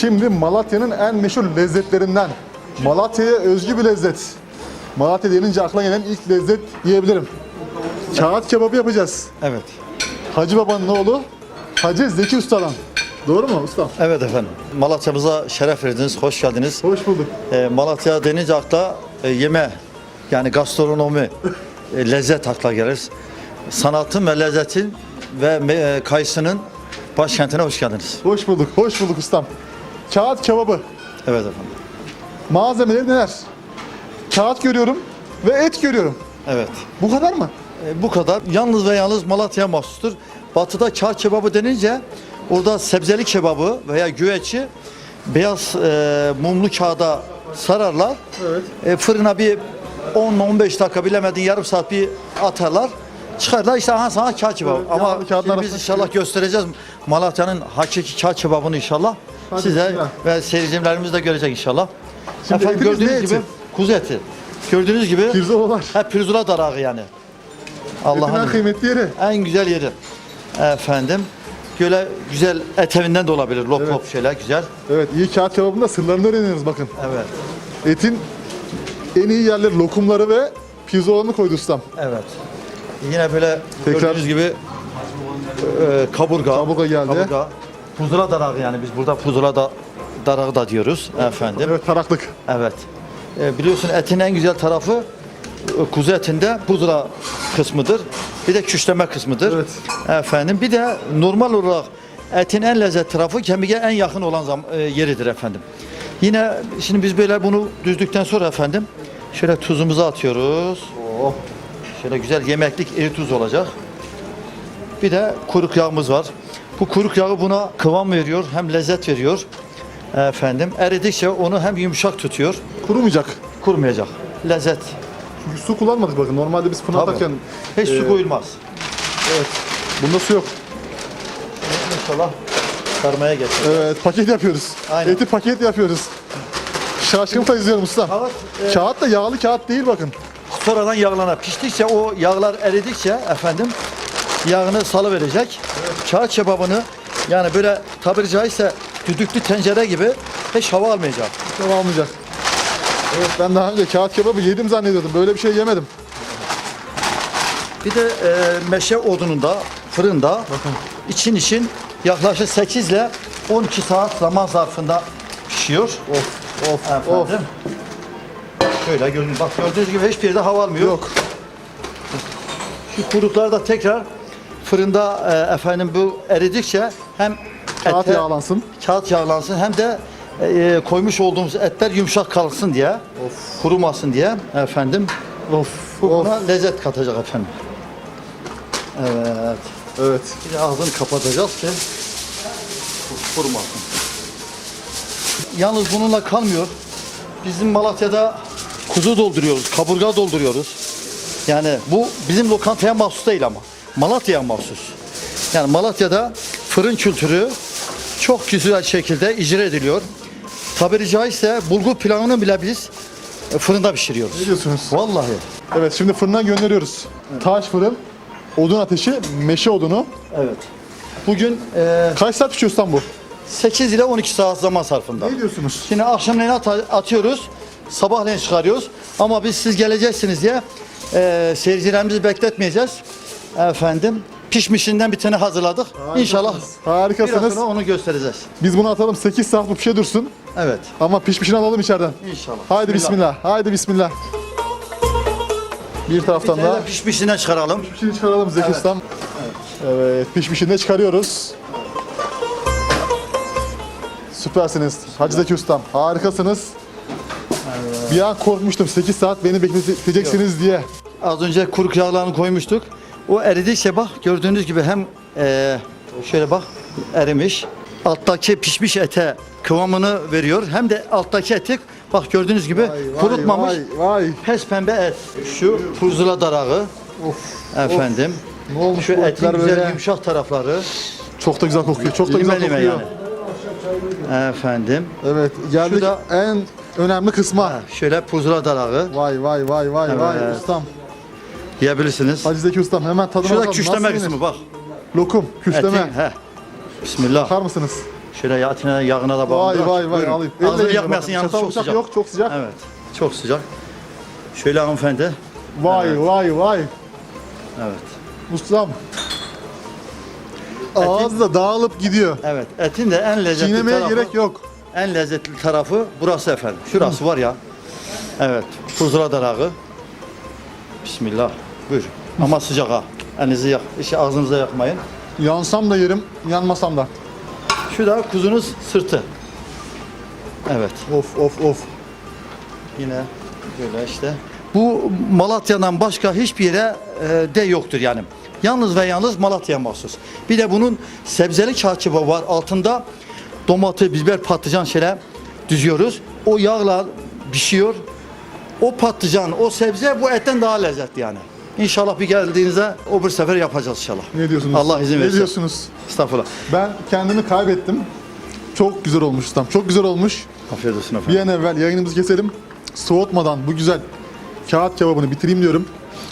Şimdi Malatya'nın en meşhur lezzetlerinden. Malatya'ya özgü bir lezzet. Malatya denince akla gelen ilk lezzet diyebilirim. Kağıt kebabı yapacağız. Evet. Hacı Baba'nın oğlu Hacı Zeki Usta'dan. Doğru mu ustam? Evet efendim. Malatya'mıza şeref verdiniz, hoş geldiniz. Hoş bulduk. Ee, Malatya denince akla e, yeme, yani gastronomi, e, lezzet akla gelir. Sanatın ve lezzetin ve e, kayısının başkentine hoş geldiniz. Hoş bulduk. Hoş bulduk ustam. Kağıt kebabı. Evet efendim. Malzemeleri neler? Kağıt görüyorum ve et görüyorum. Evet. Bu kadar mı? E, bu kadar. Yalnız ve yalnız Malatya'ya mahsustur. Batı'da kar kebabı denince orada sebzeli kebabı veya güveçi beyaz e, mumlu kağıda sararlar. Evet. E, fırına bir 10-15 dakika bilemedin yarım saat bir atarlar. Çıkarlar işte aha sana kağıt kebabı. Evet, Ama şimdi biz inşallah göstereceğiz Malatya'nın hakiki kağıt kebabını inşallah. Hadi Size bismillah. ve seyircilerimiz de görecek inşallah. Şimdi Efendim etimiz ne gördüğünüz eti? gibi kuzu eti. Gördüğünüz gibi Pirzolalar. hep pirzula darağı yani. Etin en Allah'ın kıymetli yeri. en güzel yeri. Efendim. Böyle güzel et evinden de olabilir. Lop lop şeyler güzel. Evet iyi kağıt kebabında sırlarını öğreniyoruz bakın. Evet. Etin en iyi yerleri lokumları ve pirzolanı koydu ustam. Evet. Yine böyle Tekrar- gördüğünüz gibi e, kaburga. Kaburga geldi. Kaburga. Puzula darağı yani biz burada puzula da darağı da diyoruz efendim. Evet taraklık. Evet. E, biliyorsun etin en güzel tarafı e, kuzu etinde pudra kısmıdır. Bir de küşleme kısmıdır. Evet. Efendim bir de normal olarak etin en lezzet tarafı kemiğe en yakın olan zam, e, yeridir efendim. Yine şimdi biz böyle bunu düzdükten sonra efendim şöyle tuzumuzu atıyoruz. Oh. Şöyle güzel yemeklik iri tuz olacak. Bir de kuruk yağımız var. Bu kuruk yağı buna kıvam veriyor, hem lezzet veriyor. Efendim eridikçe onu hem yumuşak tutuyor, Kurumayacak. kurmayacak. Lezzet. Çünkü su kullanmadık bakın. Normalde biz fırına Tabii. atarken Hiç su koyulmaz. Evet. Bunda su yok. İnşallah sarmaya geçer. Evet paket yapıyoruz. Aynen. Eti paket yapıyoruz. Şaşkınlıkla izliyorum ustam. Kağıt, e, Kağıt da yağlı kağıt değil bakın. sonradan yağlana piştikçe o yağlar eridikçe efendim yağını salı verecek. Kağıt kebabını yani böyle tabiri caizse düdüklü tencere gibi hiç hava almayacak. Devam almayacak. Evet ben daha önce kağıt kebabı yedim zannediyordum. Böyle bir şey yemedim. Bir de e, meşe odununda, fırında için için yaklaşık 8 ile 12 saat zaman zarfında pişiyor. Of of Efendim. of. Şöyle gördüğünüz, bak gördüğünüz gibi hiçbir yerde hava almıyor. Yok. Şu kuruklar da tekrar fırında e, efendim bu eridikçe hem Kağıt ete- yağlansın. kağıt yağlansın hem de e, koymuş olduğumuz etler yumuşak kalsın diye, kurumasın diye efendim. Of Bu of. buna lezzet katacak efendim. Evet. Evet. Bir de ağzını kapatacağız ki kurumasın. Yalnız bununla kalmıyor. Bizim Malatya'da kuzu dolduruyoruz, kaburga dolduruyoruz. Yani bu bizim lokantaya mahsus değil ama. Malatya'ya mahsus. Yani Malatya'da fırın kültürü çok güzel şekilde icra ediliyor. Tabiri caizse bulgur pilavını bile biz e, fırında pişiriyoruz. Ne diyorsunuz? Vallahi. Evet şimdi fırına gönderiyoruz. Taş fırın, odun ateşi, meşe odunu. Evet. Bugün e, Kaç saat pişiyor bu? 8 ile 12 saat zaman sarfında. Ne diyorsunuz? Şimdi akşamleyin at- atıyoruz, sabahleyin çıkarıyoruz. Ama biz siz geleceksiniz diye e, seyircilerimizi bekletmeyeceğiz. Efendim pişmişinden bir tane hazırladık. İnşallah biraz Harikasınız. sonra onu göstereceğiz. Biz bunu atalım 8 saat bu pişe dursun. Evet. Ama pişmişini alalım içeriden. İnşallah. Haydi bismillah. Haydi bismillah. Bir taraftan da de pişmişinden çıkaralım. pişmişini çıkaralım Zeki Evet. ustam. Evet, pişmişini de çıkarıyoruz. Süpersiniz Hacı Zeki ustam. Harikasınız. Bir an korkmuştum 8 saat beni bekleteceksiniz diye. Az önce kuruk yağlarını koymuştuk. O eridikçe bak gördüğünüz gibi hem e, şöyle bak erimiş. Alttaki pişmiş ete kıvamını veriyor. Hem de alttaki eti bak gördüğünüz gibi kurutmamış. Vay, vay. Pes pembe et. Şu puzula darağı. Efendim. Ne olmuş Şu etin güzel böyle? yumuşak tarafları. Çok da güzel kokuyor. Çok da güzel kokuyor. yani. Efendim. Evet, geldik Şurada- en önemli kısma. Şöyle puzula darağı Vay vay vay vay vay Evet. ustam. Yiyebilirsiniz. Hacı Zeki ustam hemen tadına Şurada bakalım. küşleme Nasıl kısmı yenir? bak. Lokum, küşleme. Etin, he. Bismillah. Bakar mısınız? Şöyle yağına, yağına da bakın. Vay vay vay Buyurun. alayım. Ağzını Elle yakmayasın bakın. yalnız Çatal çok bıçak sıcak. yok çok sıcak. Evet. Çok sıcak. Şöyle hanımefendi. Vay vay vay. Evet. Ustam. Ağızda dağılıp gidiyor. Evet. Etin de en lezzetli Çiğnemeye tarafı. gerek yok. En lezzetli tarafı burası efendim. Şurası var ya. Evet. Kuzura darağı. Bismillah. Buyur. Ama sıcak ha. Elinizi yak. işi ağzınıza yakmayın. Yansam da yerim, yanmasam da. Şu da kuzunuz sırtı. Evet. Of of of. Yine böyle işte. Bu Malatya'dan başka hiçbir yere e, de yoktur yani. Yalnız ve yalnız Malatya'ya mahsus. Bir de bunun sebzeli çarçıba var. Altında domatı, biber, patlıcan şöyle düzüyoruz. O yağla pişiyor. O patlıcan, o sebze bu etten daha lezzetli yani. İnşallah bir geldiğinizde o bir sefer yapacağız inşallah. Ne diyorsunuz? Allah izin Ne verirse. diyorsunuz? Estağfurullah. Ben kendimi kaybettim. Çok güzel olmuş ustam. Çok güzel olmuş. Afiyet olsun Bir efendim. an evvel yayınımızı keselim. Soğutmadan bu güzel kağıt kebabını bitireyim diyorum.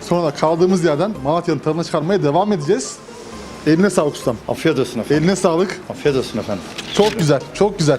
Sonra da kaldığımız yerden Malatya'nın tadına çıkarmaya devam edeceğiz. Eline sağlık ustam. Afiyet olsun efendim. Eline sağlık. Afiyet olsun efendim. Çok güzel, çok güzel.